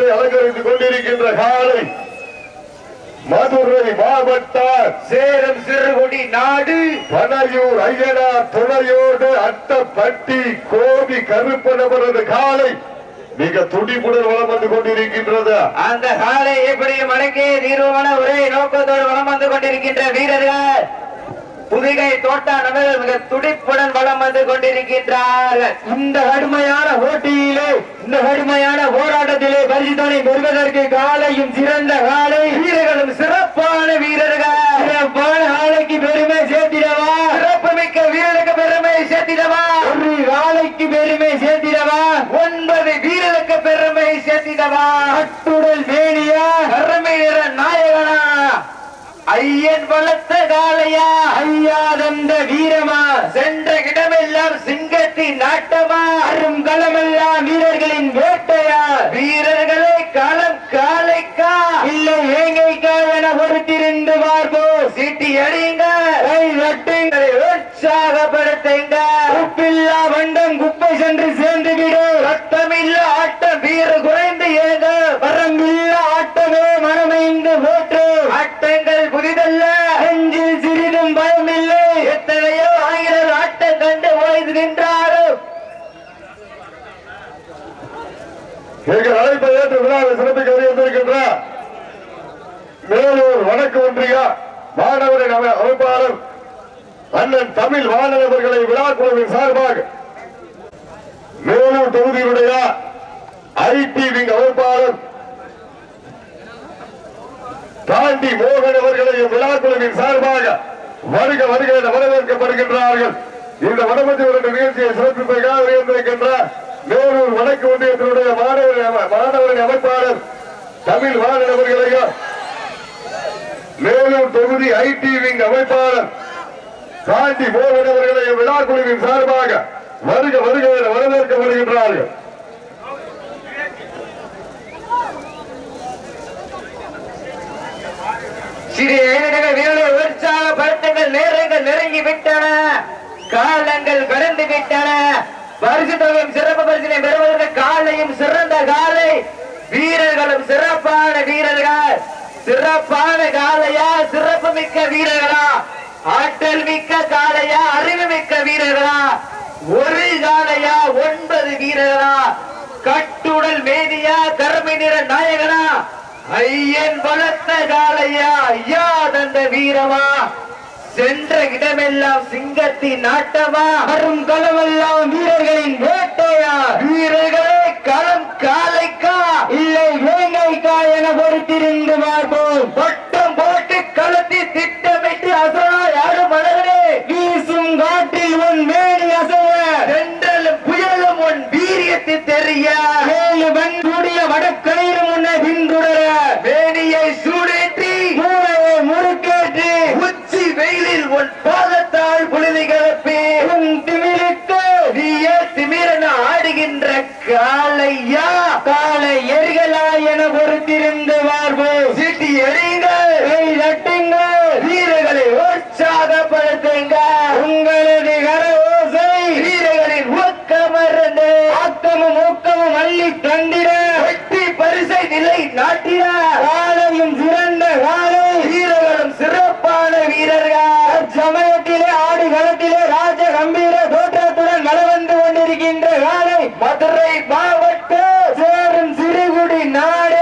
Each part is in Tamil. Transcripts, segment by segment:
அலங்கரித்துக் கொண்டிருக்கின்ற காலை மதுரை மாவட்ட சேலம் சிறுகுடி நாடு. பனையூர் ஐயனார் துணையோடு அட்டப்பட்டி கோபி கருப்பனவரது காலை மிக துடிப்புடன் வளம் வந்து கொண்டிருக்கின்றது. அந்த காலை எப்படியும் அடக்கி தீர்வமான ஒரே நோக்கத்தோடு வலம் வந்து கொண்டிருக்கின்ற வீரர்கள் புதுகை தோட்டா நபர்கள் மிக துடிப்புடன் வலம் வந்து கொண்டிருக்கின்றார்கள் இந்த கடுமையான போட்டியிலே இந்த கடுமையான போராட்டத்திலே பரிசுத்தனை பெறுவதற்கு காலையும் சிறந்த காலை. வீரர்களும் சிறப்பான வீரர்கள். சிறப்பான காலைக்கு பெருமை சேர்த்திடவா சிறப்பு மிக்க வீரருக்கு பெருமை சேர்த்திடவா ஒரு காலைக்கு பெருமை சேர்த்திடவா ஒன்பது வீரருக்கு பெருமை சேர்த்திடவா அட்டுடல் மேனியா கருமை நிற நாயகனா ஐயன் வளர்த்த காளையா வந்த வீரமா? சென்ற இடமெல்லாம் சிங்கத்தின் நாட்டமா? அரும் களமெல்லாம் வீரர்களின் வேட்டையா? வீரர்களே களம் காலைக்கா? இல்லை ஏங்கைக்கா என பொறுத்திருந்து பார்ப்போம் சீட்டி அடிங்க. கை நட்டுங்களை உற்சாகப்படுத்துங்க. உப்பில்லா வண்டம் குப்பை சென்று சேர்ந்து விடு ரத்தமில்ல ஆட்டம் வீறு குறைந்து ஏக வரமில்ல ஆட்டமே மனமைந்து போற்று ஆட்டங்கள் புதிதல்ல நெஞ்சில் சிறிதும் பயமில்லை எத்தனையோ ஆயிரம் ஆட்டம் கண்டு ஓய்ந்து நின்றாரும் எங்கள் அழைப்பை ஏற்று விழாவை சிறப்பிக்க வந்திருக்கின்ற மேலூர் வடக்கு ஒன்றிய மாணவரின் அமைப்பாளர் அண்ணன் தமிழ் மாணவர்களை விழா குழுவின் சார்பாக மேலூர் தொகுதியினுடைய ஐடி விங் அமைப்பாளர் தாண்டி மோகன் அவர்களையும் விழா குழுவின் சார்பாக வருக வருக என வரவேற்கப்படுகின்றார்கள். இந்த வடமதி ஒரு நிகழ்ச்சியை சிறப்பிப்பதற்காக இருந்திருக்கின்ற மேலூர் வடக்கு ஒன்றியத்தினுடைய மாணவர் மாணவரின் அமைப்பாளர் தமிழ் மாணவர்களையும் மேலூர் தொகுதி ஐடி விங் அமைப்பாளர் காண்டி மோகன் அவர்களையும் விழா குழுவின் சார்பாக வருக வருக என வரவேற்கப்படுகின்றார்கள் சிறிய இளைஞர்கள் வீரர்கள் உற்சாகப்படுத்துங்கள் நேரங்கள் நெருங்கி விட்டன காலங்கள் கடந்து விட்டன. பரிசு தொகையும் சிறப்பு பரிசினை பெறுவதற்கு காலையும் சிறந்த காலை. வீரர்களும் சிறப்பான வீரர்கள். சிறப்பான காலையா சிறப்பு மிக்க வீரர்களா? ஆற்றல் மிக்க காலையா அறிவு மிக்க வீரர்களா? ஒரு காலையா ஒன்பது வீரர்களா? கட்டுடல் மேதியா கருமை நிற நாயகனா? ஐயன் பலத்த காலையா ஐயா தந்த வீரமா? சென்ற இடமெல்லாம் சிங்கத்தின் நாட்டமா? வரும் களமெல்லாம் வீரர்களின் வேட்டையா? வீரர்களே களம் காலைக்கா உற்சாகப்படுத்துங்க உங்களது ஓசை வீரர்களின் ஊக்கமருந்து ஆக்கமும் ஊக்கமும் அள்ளி தந்திட. வெற்றி பரிசை நிலை நாட்டிட. காலையும் சிறந்த காலை. வீரர்களும் சிறப்பான வீரர்கள். சமயத்திலே ஆடு களத்திலே ராஜ கம்பீர தோற்றத்துடன் வள வந்து கொண்டிருக்கின்ற காலை. மதுரை மாவட்டம் சேரும் சிறுகுடி நாடு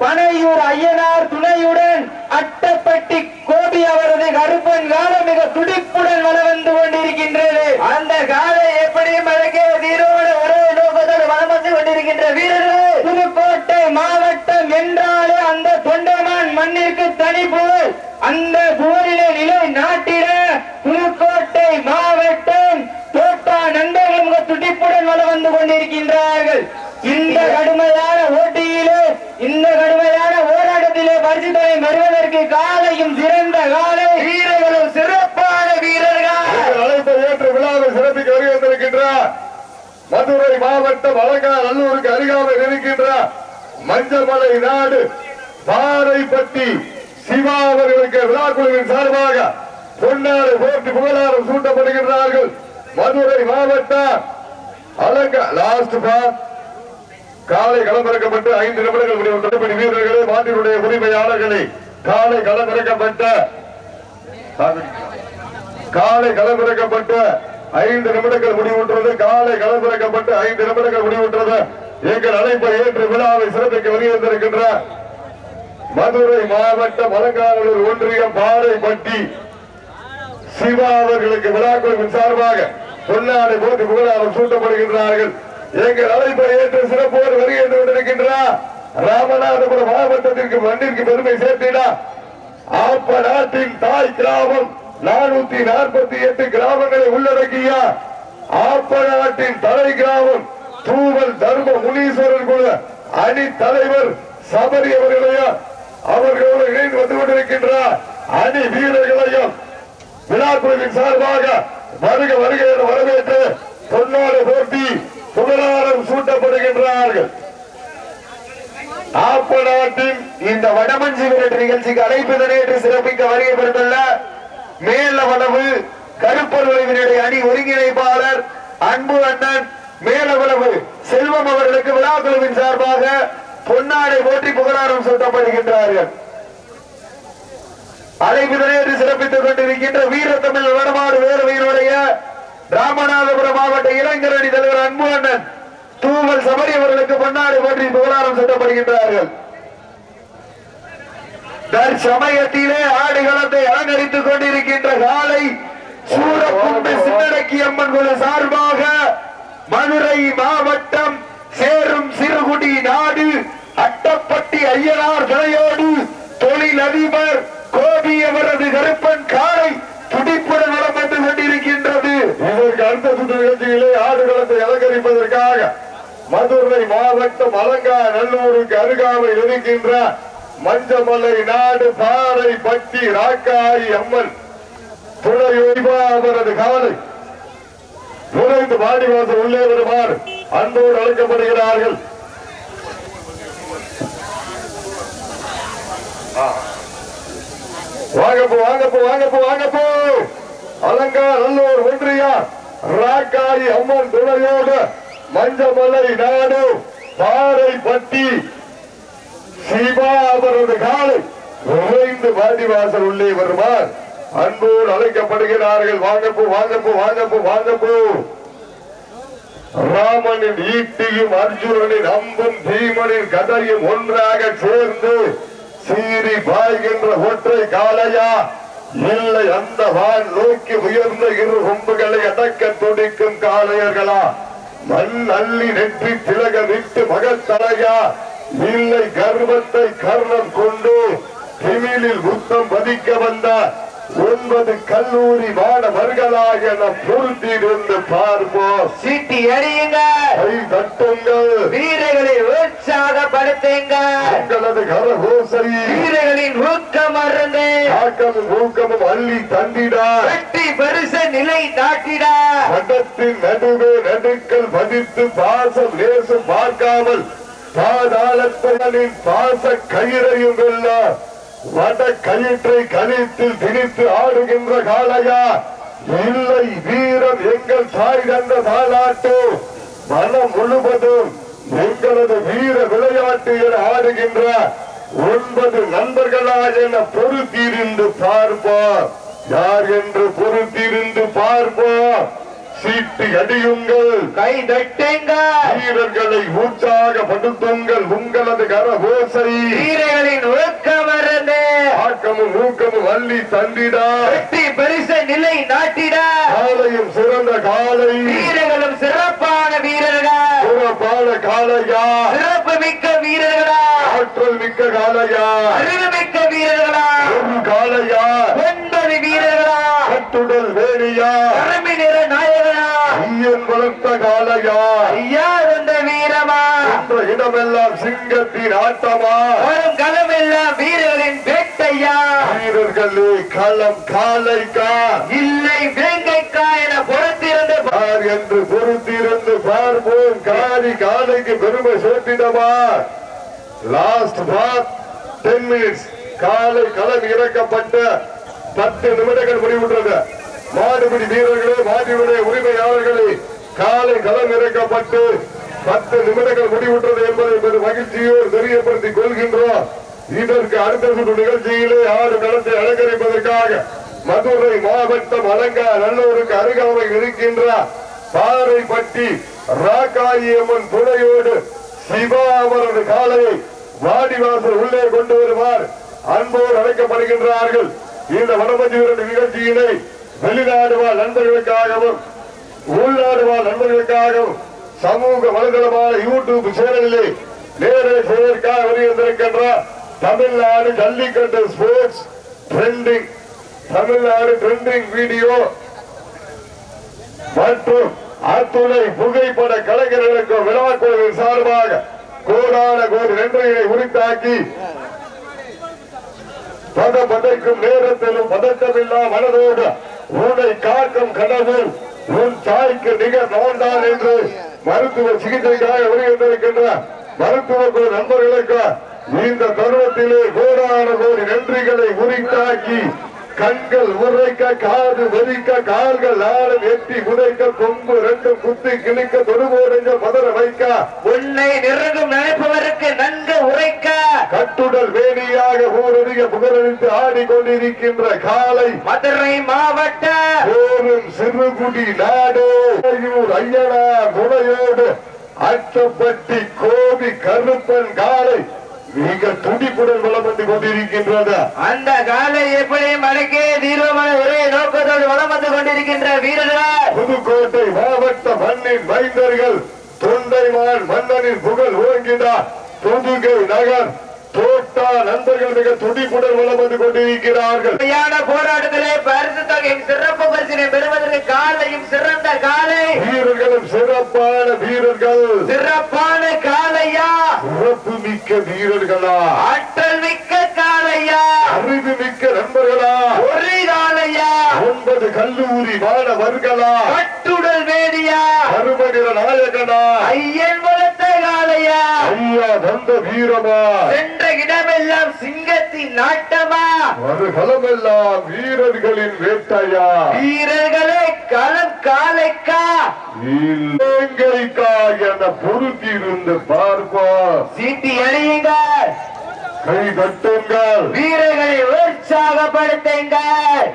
பனையூர் ஐயனார் துணையுடன் அட்டப்பட்டி கோபி அவரது கருப்பன் காலம் மிக துடிப்புடன் வள வந்து கொண்டிருக்கின்றது அந்த காலை எப்படி மழக்கே தீரோடு ஒரே நோக்கத்தோடு வளம் வந்து கொண்டிருக்கின்ற வீரர்கள் புதுக்கோட்டை மாவட்டம் என்றாலே அந்த தொண்டமான் மண்ணிற்கு தனி புகழ் அந்த போரில நிலை நாட்டிட புதுக்கோட்டை மாவட்டம் தோட்டா நண்பர்கள் மிக துடிப்புடன் வள வந்து கொண்டிருக்கின்றார்கள். இந்த கடுமையான ஓட்டியிலே இந்த கடுமையான போராட்டத்திலே பரிசுத்தனை வருவதற்கு காலையும் சிறந்த காலை வீரர்களும் சிறப்பான வீரர்கள். எங்கள் ஏற்று விழாவை சிறப்பிக்க வருகின்றிருக்கின்ற மதுரை மாவட்டம் அலங்காநல்லூருக்கு அருகாமல் இருக்கின்ற மஞ்சள்மலை நாடு பாறைப்பட்டி சிவா அவர்களுக்கு விழா குழுவின் சார்பாக பொன்னாறு போட்டி புகழாரம் சூட்டப்படுகின்றார்கள். மதுரை மாவட்டம் அலங்க லாஸ்ட் பார் காலை களமிறக்கப்பட்டு ஐந்து நிமிடங்கள் முடிவு தடுப்படி வீரர்களே மாட்டினுடைய உரிமையாளர்களே காலை களமிறக்கப்பட்ட காலை களமிறக்கப்பட்ட ஐந்து நிமிடங்கள் முடிவுற்றது. காலை களமிறக்கப்பட்டு ஐந்து நிமிடங்கள் முடிவுற்றது. எங்கள் அழைப்பை ஏற்று விழாவை சிறப்பிக்க வருகின்றிருக்கின்ற மதுரை மாவட்டம் அலங்காநல்லூர் ஒன்றியம் பாறைப்பட்டி. சிவா அவர்களுக்கு விழாக்குழுவின் சார்பாக பொன்னாடை போட்டு புகழாரம் சூட்டப்படுகின்றார்கள். எங்கள் அழைப்பை ஏற்று சிறப்போடு வருகின்ற கொண்டிருக்கின்றார் ராமநாதபுரம் மாவட்டத்திற்கு மண்ணிற்கு பெருமை சேர்த்தினா ஆப்ப நாட்டின் தாய் கிராமம் நானூத்தி நாற்பத்தி எட்டு கிராமங்களை உள்ளடக்கிய ஆப்ப நாட்டின் தலை கிராமம் தூவல் தர்ம முனீஸ்வரன் குழு அணி தலைவர் சபரி அவர்களையும் அவர்களோடு இணைந்து வந்து கொண்டிருக்கின்ற அணி வீரர்களையும் விழாக்குழுவின் சார்பாக வருக வருக என வரவேற்று பொன்னாடு போட்டி புகழாரம் சூட்டப்படுகின்றார்கள். நாட்டின் இந்த வடமஞ்சி விரட்டு நிகழ்ச்சிக்கு அழைப்பு நேற்று சிறப்பிக்க வருகை மேல மேலவளவு கருப்பர் அணி ஒருங்கிணைப்பாளர் அன்பு அண்ணன் மேலவளவு செல்வம் அவர்களுக்கு விழாக்குழுவின் சார்பாக பொன்னாடை போற்றி புகழாரம் சூட்டப்படுகின்றார்கள் அழைப்பு நேற்று சிறப்பித்துக் கொண்டிருக்கின்ற வீரத்தமிழ் வடமாடு வேலுவையினுடைய ராமநாதபுரம் மாவட்ட இளைஞர் தலைவர் அன்பு அண்ணன் தூவல் சபரி அவர்களுக்கு பொன்னாடை போற்றி புகழாரம் சூட்டப்படுகின்றார்கள் தற்சமயத்திலே ஆடுகளத்தை அலங்கரித்துக் கொண்டிருக்கின்ற காலை சூரக்குண்டு சின்னடக்கி அம்மன் குழு சார்பாக மதுரை மாவட்டம் சேரும் சிறுகுடி நாடு அட்டப்பட்டி ஐயனார் துணையோடு தொழில் அதிபர் கோபி அவரது கருப்பன் காலை துடிப்புடன் வளம் வந்து கொண்டிருக்கின்றது. இதற்கு அடுத்த சுற்று நிகழ்ச்சியிலே ஆடுகளத்தை அலங்கரிப்பதற்காக மதுரை மாவட்டம் அலங்கா நல்லூருக்கு அருகாமை இருக்கின்ற மஞ்சமலை நாடு பாறை பட்டி ராக்காரி அம்மன். துணை அவரது காலை நுழைந்து வாடிவாசல் உள்ளே வருமாறு அன்போடு அழைக்கப்படுகிறார்கள். வாங்கப்போ வாங்கப்போ வாங்கப்போ வாங்கப்போ. அலங்கார் நல்லூர் ஒன்றியா. ராக்காயி அம்மன் துணையோடு மஞ்சமலை நாடு பாறை பட்டி சிவா அவரது காலை நுழைந்து வாடிவாசல் உள்ளே வருமாறு அன்போடு அழைக்கப்படுகிறார்கள். வாங்கப்போ வாங்கப்போ வாங்கப்போ வாங்கப்போ. ராமனின் ஈட்டியும் அர்ஜுனனின் அம்பும் பீமனின் கதையும் ஒன்றாக சேர்ந்து சீறி பாய்கின்ற ஒற்றை காளையா? இல்லை அந்த வான் நோக்கி உயர்ந்த இரு கொம்புகளை அடக்க துடிக்கும் காளையர்களா? மண் அள்ளி நெற்றி திலக விட்டு மகத்தலையா? இல்லை கர்வத்தை கர்ணம் கொண்டு திமிழில் முத்தம் பதிக்க வந்த ஒன்பது கல்லூரி மாணவர்களாக நம் பொருத்தியிருந்து பார்ப்போம். சீட்டி அடியுங்க கை தட்டுங்கள். வீரர்களை உற்சாகப்படுத்துங்க உங்களது கரகோசை வீரர்களின் ஊக்கம் மறந்து ஆக்கமும் ஊக்கமும் அள்ளி தந்திடா. வெற்றி பரிச நிலை நாட்டிட மட்டத்தின் நடுவே நடுக்கல் பதித்து பாசம் நேசம் பார்க்காமல் பாதாளத்தனின் பாச கயிறையும் வெல்ல. வட கயிற்றை கழித்தில் திணித்து ஆடுகின்ற காளையா இல்லை வீரம் எங்கள் தாய் தந்த தாலாட்டு மனம் முழுவதும் எங்களது வீர விளையாட்டு என ஆடுகின்ற ஒன்பது நண்பர்களா என பொறுத்திருந்து பார்ப்போம். யார் என்று பொறுத்திருந்து பார்ப்போம். சீட்டு அடியுங்கள். கை தட்டுங்க வீரர்களை உற்சாகப்படுத்துங்கள் உங்களது கரகோசை ஆக்கமும் ஊக்கமும் அள்ளி தந்திடா வெற்றி பரிச நிலை நாட்டிட. காலையும் சிறந்த காலை. வீரர்களும் சிறப்பான வீரர்கள். சிறப்பான காளையா சிறப்பு மிக்க வீரர்களா. ஆற்றல் மிக்க காளையா அறிவு மிக்க வீரர்களா. ஒரு காளையா ஒன்பது வீரர்களா. கட்டுடல் வேணியா. தலைமை நிற நாயகனா. ஐயன் வளர்த்த காளையா ஐயா வந்த வீரமா. என்ற இடமெல்லாம் சிங்கத்தின் ஆட்டமா. வரும் களமெல்லாம் வீரர்களின் வேட்டையா. வீரர்களே களம் காளைக்கா இல்லை வேங்கைக்கா என பொறுத்திருந்த யார் என்று பொறுத்திருந்து பார்ப்போம். காரி காலைக்கு பெருமை சேர்த்திடவா? லாஸ்ட் பாத் டென் மினிட்ஸ் காலை களம் இறக்கப்பட்ட பத்து நிமிடங்கள் முடிவுற்றது. மாடுபிடி வீரர்களே மாடுபிடி உரிமையாளர்களே காலை களம் இறக்கப்பட்டு பத்து நிமிடங்கள் முடிவுற்றது என்பதை பெரு மகிழ்ச்சியோடு தெரியப்படுத்திக் கொள்கின்றோம். இதற்கு அடுத்த சுற்று நிகழ்ச்சியிலே ஆறு களத்தை அலங்கரிப்பதற்காக மதுரை மாவட்டம் அலங்கா நல்லூருக்கு அருகாமையில் இருக்கின்ற பாறைப்பட்டி ராக்காயியம்மன் துணையோடு சிவா அவரது காலையை வாடிவாசல் உள்ளே கொண்டு வருவார். அன்போடு அழைக்கப்படுகின்றார்கள். இந்த வடமஞ்சி நிகழ்ச்சியினை வெளிநாடு வாழ் நண்பர்களுக்காகவும் உள்நாடு வாழ் நண்பர்களுக்காகவும் சமூக வலைதளமான யூடியூப் சேனலில் நேரே செய்வதற்காக வருகின்றிருக்கின்ற Tamil Nadu Jallikattu sports trending. Tamil Nadu trending video. மற்றும் அத்துணை புகைப்பட கலைஞர்களுக்கு விழாக்குழுவின் சார்பாக கோடான கோடி நன்றிகளை உரித்தாக்கி பத பதைக்கும் நேரத்திலும் பதட்டமில்லா மனதோடு உன்னை காக்கும் கனவு உன் தாய்க்கு நிகர் நோண்டான் என்று மருத்துவ சிகிச்சைக்காக வருகின்றிருக்கின்ற மருத்துவ நண்பர்களுக்கு இந்த தருணத்திலே கோடான கோடி நன்றிகளை உரித்தாக்கி கண்கள் உரைக்க காது வெறிக்க கால்கள் நாளும் எட்டி உதைக்க கொம்பு ரெண்டும் குத்தி கிழிக்க தொடுபோடுங்க பதற வைக்க. உன்னை நெருங்கும் நினைப்பவருக்கு நன்கு உரைக்க. கட்டுடல் வேணியாக ஊரடிய புகழளித்து ஆடிக்கொண்டிருக்கின்ற காலை மதுரை மாவட்ட. போரும் சிறுகுடி நாடு. ஐயனார் துணையோடு அச்சப்பட்டி கோபி கருப்பன் காலை மிக துடிப்புடன் வளம் வந்து கொண்டிருக்கின்றது அந்த காலை எப்படி மடக்கே தீர்வமான ஒரே நோக்கத்தோடு வளம் வந்து கொண்டிருக்கின்ற வீரர்கள் புதுக்கோட்டை மாவட்ட மண்ணின் மைந்தர்கள் தொண்டைமான் மன்னனின் புகழ் ஓங்கினார் புதுகை நகர் தோட்டா நண்பர்கள் மிக துடிப்புடன் வளம் வந்து கொண்டிருக்கிறார்கள். போராட்டத்திலே பரிசு தொகையும் சிறப்பு பரிசினை பெறுவதற்கு காலையும் சிறந்த காலை. வீரர்களும் சிறப்பான வீரர்கள். சிறப்பான காலையா? சிறப்பு மிக்க வீரர்களா? ஆற்றல் மிக்க காலையா? அறிவு மிக்க நண்பர்களா? ஒரு காலையா? ஒன்பது கல்லூரி மாணவர்களா? கட்டுடல் வேடியா கருமநில நாயகனா? ஐயன் வளர்த்த காலையா ஐயா தந்த வீரமா? சென்ற இடமெல்லாம் சிங்கத்தின் நாட்டமா? மறுகலமெல்லாம் வீரர்களின் வேட்டையா? வீரர்களே களம் காலைக்கா? இலங்கைக்கா என பொருத்தியிருந்து பார்ப்போம் சீட்டி அழியுங்க கை தட்டுங்கள். வீரர்களை உற்சாகப்படுத்துங்கள்.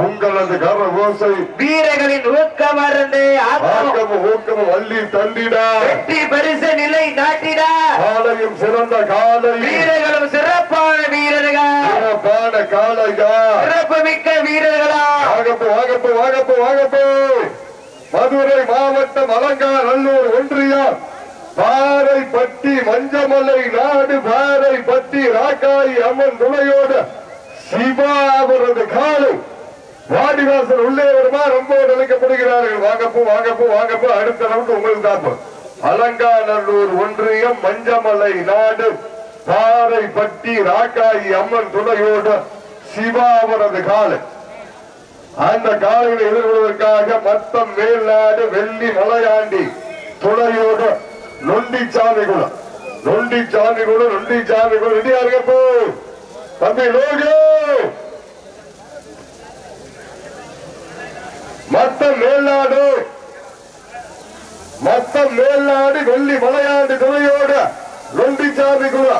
உங்களது கர ஓசை வீரர்களின் ஊக்கம் ஆக்கம் ஆக்கமும் ஊக்கமும் அள்ளி தள்ளிட. வெற்றி பரிசு நிலை நாட்டிட காலையும் சிறந்த காலை. வீரர்களும் சிறப்பான வீரர்கள். சிறப்பான காலையா சிறப்பு மிக்க வீரர்களா. வாகப்பு வாகப்பு வாகப்பு வாகப்பு. மதுரை மாவட்டம் அலங்காநல்லூர் ஒன்றியம். பாறைப்பட்டி மஞ்சமலை நாடு பாறைப்பட்டி ராக்காயி அம்மன் துணையோடு சிவா அவரது காலை. வாடிவாசல் உள்ளே வருமா? ரொம்ப நினைக்கப்படுகிறார்கள். வாங்கப்போ வாங்கப்போ வாங்கப்போ. அடுத்த ரவுண்ட் உங்களுக்கு தான் அலங்காநல்லூர் ஒன்றியம் மஞ்சமலை நாடு பாறைப்பட்டி ராக்காயி அம்மன் துணையோடு சிவா அவரது காலை. அந்த காலையில் எதிர்கொள்வதற்காக மத்தம் மேல்நாடு வெள்ளி மலையாண்டி துணையோடு நொண்டிச்சாமி குளம். நொண்டிச்சாமி குளம் நொண்டிச்சாமி குளம். ரெடியா இருக்கப்போ தம்பி லோகே! மத்தம் மேல்நாடு மத்தம் மேல்நாடு வெள்ளி மலையாண்டி துணையோடு நொண்டிச்சாமி குழு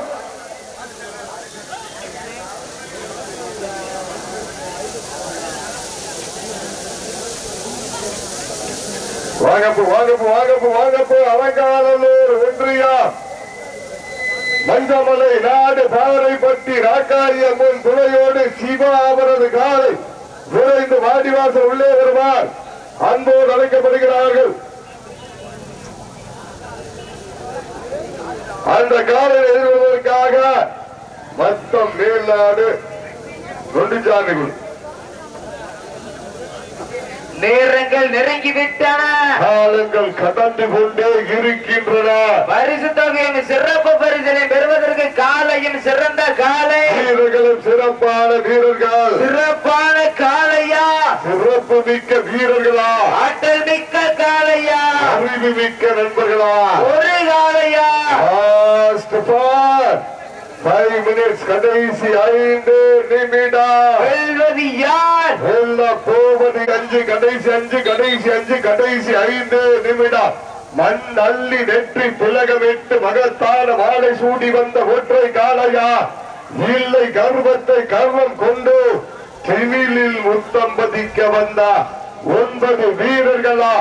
வாங்கப்பு வாங்கப்பு வாங்கப்பு வாங்கப்பு அலங்காநல்லூர் ஒன்றியா. மஞ்சமலை நாடு பாறைப்பட்டி ராக்காரியம்மன் துணையோடு சிவா அவரது காலை. விரைந்து வாடிவாசல் உள்ளே வருவார். அன்போடு அழைக்கப்படுகிறார்கள். அந்த காலையில் எதிர்கொள்வதற்காக மத்தம் மேல்நாடு நொண்டிச்சாமிகள் நேரங்கள் நெருங்கி விட்டன காலங்கள் கடந்து கொண்டே இருக்கின்றன. பரிசு தொகையும் சிறப்பு பரிசினை பெறுவதற்கு காலையும் சிறந்த காலை. வீரர்களும் சிறப்பான வீரர்கள். சிறப்பான காலையா சிறப்பு மிக்க வீரர்களா. ஆற்றல் மிக்க காலையா அறிவு மிக்க நண்பர்களா. ஒரு காலையா ஃபைவ் மினிட்ஸ் கடைசி ஐந்து நிமிடம் வெல்வது யார்? வெல்ல போவது அஞ்சு கடைசி அஞ்சு கடைசி அஞ்சு கடைசி ஐந்து நிமிடம் மண் அள்ளி நெற்றி திலகமிட்டு மகத்தான மாலை சூடி வந்த ஒற்றை காளையா? இல்லை கர்வத்தை கர்வம் கொண்டு திமிலில் முத்தம் பதிக்க வந்த. ஒன்பது வீரர்களா?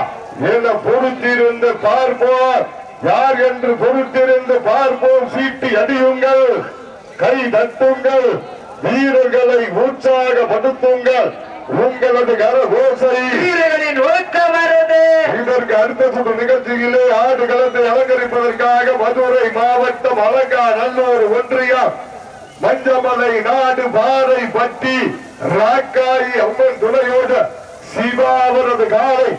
என பொறுத்திருந்து பார்ப்போம். யார் என்று பொறுத்திருந்து பார்ப்போம் சீட்டி அடியுங்கள் கை தட்டுங்கள் வீரர்களை உற்சாகப்படுத்துங்கள் உங்களது கரகோசை. வீரர்களின் ஒழுக்கம் வருது. இதற்கு அடுத்த சுற்று நிகழ்ச்சியிலே ஆடு களத்தை அலங்கரிப்பதற்காக மதுரை மாவட்டம் அலங்கா நல்லூர் ஒன்றியம் மஞ்சமலை நாடு பாறை பட்டி ராக்காயி அம்மன் துணையோடு சிவா அவரது காலை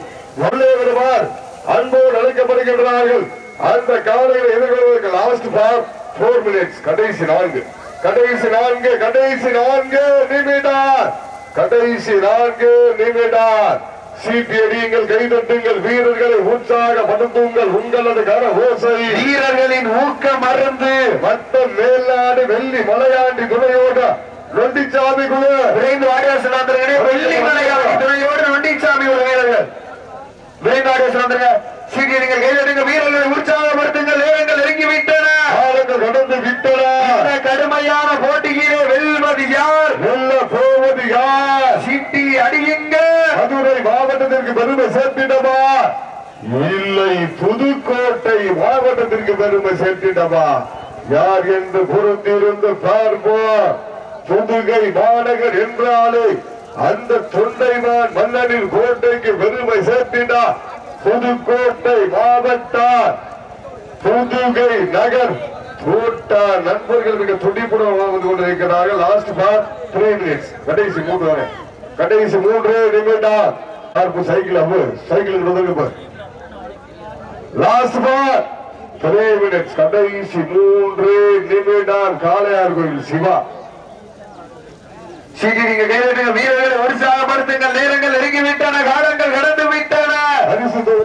உள்ளே வருவார் அன்போடு அழைக்கப்படுகின்றார்கள். அந்த காலையில் எதிர்கொள்வதற்கு லாஸ்ட் பார் போர் மினிட்ஸ் கடைசி நான்கு. கடைசி நான்கு கடைசி நான்கு நிமிடம். கடைசி நான்கு நிமிடம். சீட்டி அடியுங்கள் கைதட்டுங்கள் வீரர்களை உற்சாகப்படுத்துங்கள் உங்களது கர ஓசை. வீரர்களின் ஊக்க மருந்து மட்டம் மேல்நாடு வெள்ளி மலையாண்டி துணையோடு நொண்டிச்சாமி குழு. விரைந்து வாடிவாசல் வந்திருக்கிறேன் வெள்ளி மலையாளி துணையோடு நொண்டிச்சாமி ஒரு வீரர்கள். விரைந்து வாடிவாசல் வந்திருக்க சீக்கிரங்கள் கைதட்டுங்க வீரர்களை உற்சாகப்படுத்துங்கள் நேரங்கள் நெருங்கி விட்டன கடந்து விட்டன. கடுமையான போட்டியிலே வெல்வது யார்? வெல்ல போவது யார்? சீட்டி அடியுங்க மதுரை மாவட்டத்திற்கு பெருமை சேர்த்திடமா இல்லை புதுக்கோட்டை மாவட்டத்திற்கு பெருமை சேர்த்திடமா யார் என்று பொறுத்திருந்து பார்ப்போம். புதுகை மாநகர் என்றாலே அந்த தொண்டைமான் மன்னனின் கோட்டைக்கு பெருமை சேர்த்திடா. புதுக்கோட்டை மாவட்டம் புதுகை நகர் கூட்டா நண்பர்கள் மிக துடிப்புடன் வந்து கொண்டிருக்கிறார்கள். லாஸ்ட் பார் த்ரீ மினிட்ஸ் கடைசி மூன்று வரை. கடைசி மூன்று நிமிடம். சைக்கிள் அம்மு சைக்கிள் உதவி லாஸ்ட் பார் த்ரீ மினிட்ஸ் கடைசி மூன்று நிமிடம். காளையார் கோயில் சிவா. சீக்கிரங்க கைதட்டுங்க வீரர்களை உற்சாகப்படுத்துங்கள் நேரங்கள் நெருங்கி காலங்கள் கடந்து விட்டன. பரிசு தொகை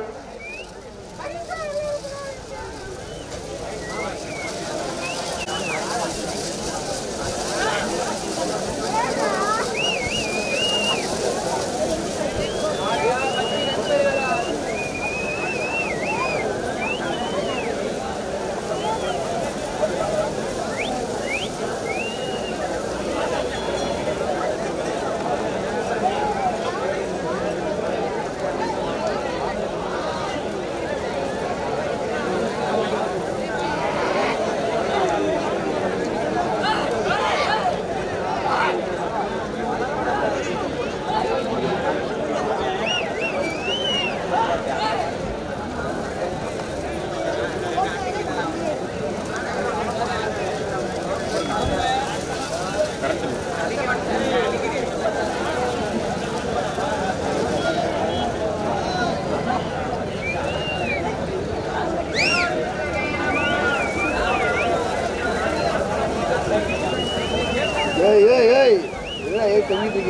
ஏய் ஏய் ஏய் என்ன ஏய் தொங்கிட்டு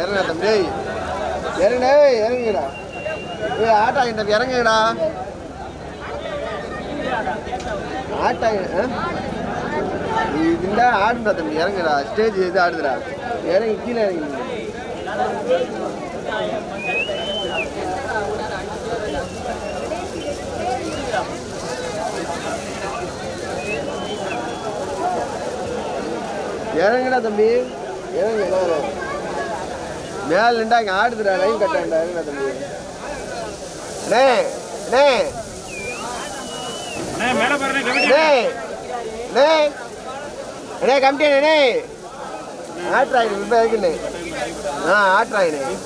இறங்குடா ஆடுதுடா தம்பி. ஏய் இறங்குடா ஏய் இறங்குடா ஏய் தம்பி இறங்குடா ஆட்டா இதுண்டா ஆடுடா தம்பி இறங்குடா. ஸ்டேஜ் இது ஆடுதுடா. இறங்கி கீழே இறங்கி. இறங்குடா தம்பி. இறங்கு. மேல நின்றா இங்க ஆடுதுடா லைன் கட்டாண்டா இறங்குடா தம்பி அண்ணே அண்ணே அண்ணே அண்ணே அண்ணே கமிட்டி அண்ணே ஆட்டுறாங்க இப்போ இருக்குண்ணே ஆ ஆட்டுறாங்கண்ணே